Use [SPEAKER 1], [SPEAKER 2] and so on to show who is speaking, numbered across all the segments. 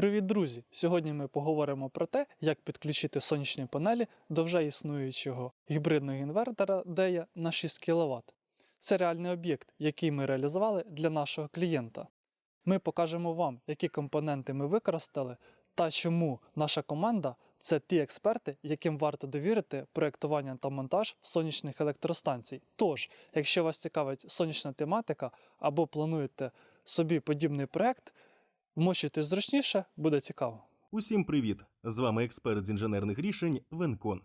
[SPEAKER 1] Привіт, друзі! Сьогодні ми поговоримо про те, як підключити сонячні панелі до вже існуючого гібридного інвертора DEA на 6 кВт. Це реальний об'єкт, який ми реалізували для нашого клієнта. Ми покажемо вам, які компоненти ми використали та чому наша команда це ті експерти, яким варто довірити проєктування та монтаж сонячних електростанцій. Тож, якщо вас цікавить сонячна тематика або плануєте собі подібний проєкт, вмощуйтесь зручніше, буде цікаво.
[SPEAKER 2] Усім привіт! З вами експерт з інженерних рішень Венкон.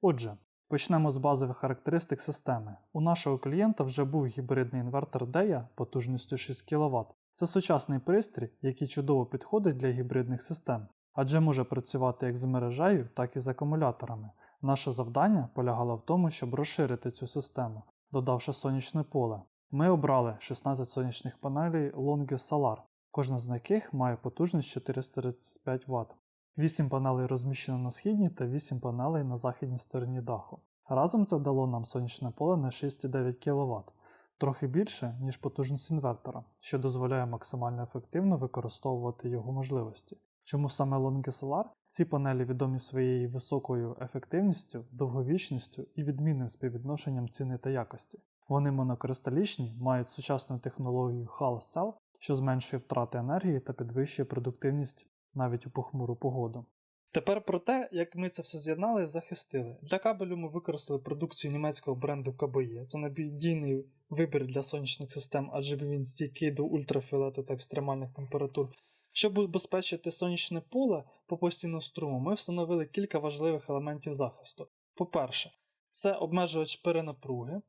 [SPEAKER 1] Отже, почнемо з базових характеристик системи. У нашого клієнта вже був гібридний інвертор DEA потужністю 6 кВт. Це сучасний пристрій, який чудово підходить для гібридних систем, адже може працювати як з мережею, так і з акумуляторами. Наше завдання полягало в тому, щоб розширити цю систему, додавши сонячне поле. Ми обрали 16 сонячних панелей Longi Solar, кожна з яких має потужність 435 Вт. 8 панелей розміщено на східній та 8 панелей на західній стороні даху. Разом це дало нам сонячне поле на 6,9 кВт, трохи більше, ніж потужність інвертора, що дозволяє максимально ефективно використовувати його можливості. Чому саме Longi Solar? Ці панелі відомі своєю високою ефективністю, довговічністю і відмінним співвідношенням ціни та якості. Вони монокристалічні, мають сучасну технологію Hall Cell, що зменшує втрати енергії та підвищує продуктивність навіть у похмуру погоду. Тепер про те, як ми це все з'єднали і захистили. Для кабелю ми використали продукцію німецького бренду KBE. Це надійний вибір для сонячних систем, адже він стійкий до ультрафіолету та екстремальних температур. Щоб убезпечити сонячне поле по постійному струму, ми встановили кілька важливих елементів захисту. По-перше, це обмежувач перенапруги.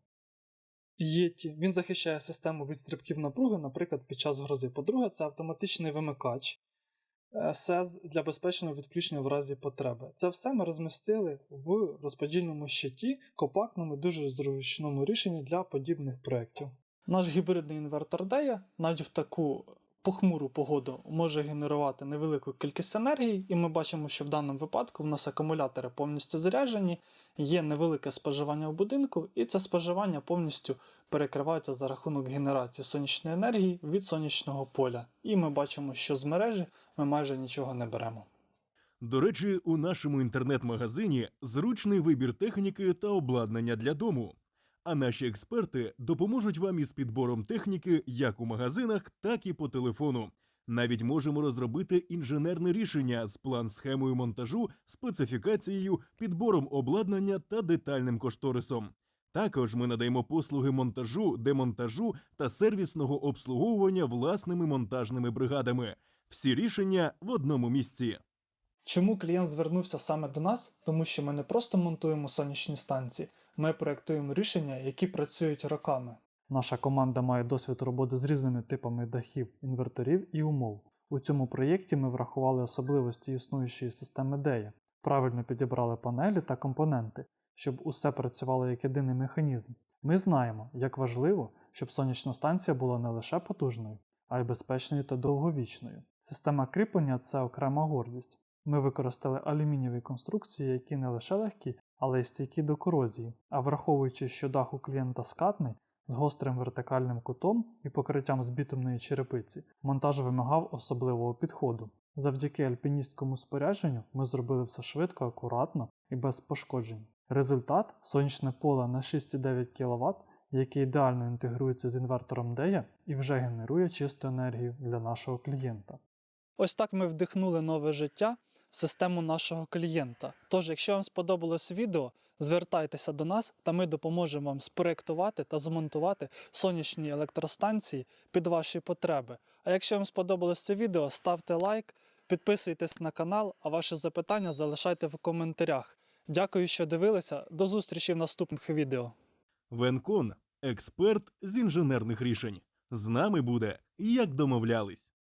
[SPEAKER 1] Єті. Він захищає систему від стрибків напруги, наприклад, під час грози. По-друге, це автоматичний вимикач е, СЕЗ для безпечного відключення в разі потреби. Це все ми розмістили в розподільному щиті, компактному, дуже зручному рішенні для подібних проєктів. Наш гібридний інвертор Дея навіть в таку похмуру погоду може генерувати невелику кількість енергії, і ми бачимо, що в даному випадку в нас акумулятори повністю заряджені, є невелике споживання в будинку, і це споживання повністю перекривається за рахунок генерації сонячної енергії від сонячного поля. І ми бачимо, що з мережі ми майже нічого не беремо.
[SPEAKER 2] До речі, у нашому інтернет-магазині зручний вибір техніки та обладнання для дому. А наші експерти допоможуть вам із підбором техніки як у магазинах, так і по телефону. Навіть можемо розробити інженерне рішення з план-схемою монтажу, специфікацією, підбором обладнання та детальним кошторисом. Також ми надаємо послуги монтажу, демонтажу та сервісного обслуговування власними монтажними бригадами. Всі рішення в одному місці.
[SPEAKER 1] Чому клієнт звернувся саме до нас? Тому що ми не просто монтуємо сонячні станції, ми проєктуємо рішення, які працюють роками. Наша команда має досвід роботи з різними типами дахів, інверторів і умов. У цьому проєкті ми врахували особливості існуючої системи DEA, правильно підібрали панелі та компоненти, щоб усе працювало як єдиний механізм. Ми знаємо, як важливо, щоб сонячна станція була не лише потужною, а й безпечною та довговічною. Система кріплення це окрема гордість. Ми використали алюмінієві конструкції, які не лише легкі, але й стійкі до корозії, а враховуючи, що дах у клієнта скатний, з гострим вертикальним кутом і покриттям з бітумної черепиці, монтаж вимагав особливого підходу. Завдяки альпіністському спорядженню ми зробили все швидко, акуратно і без пошкоджень. Результат сонячне поле на 6,9 кВт, яке ідеально інтегрується з інвертором DEA і вже генерує чисту енергію для нашого клієнта. Ось так ми вдихнули нове життя систему нашого клієнта. Тож, якщо вам сподобалось відео, звертайтеся до нас та ми допоможемо вам спроектувати та змонтувати сонячні електростанції під ваші потреби. А якщо вам сподобалось це відео, ставте лайк, підписуйтесь на канал, а ваші запитання залишайте в коментарях. Дякую, що дивилися. До зустрічі в наступних відео.
[SPEAKER 2] Венкон експерт з інженерних рішень. З нами буде, як домовлялись.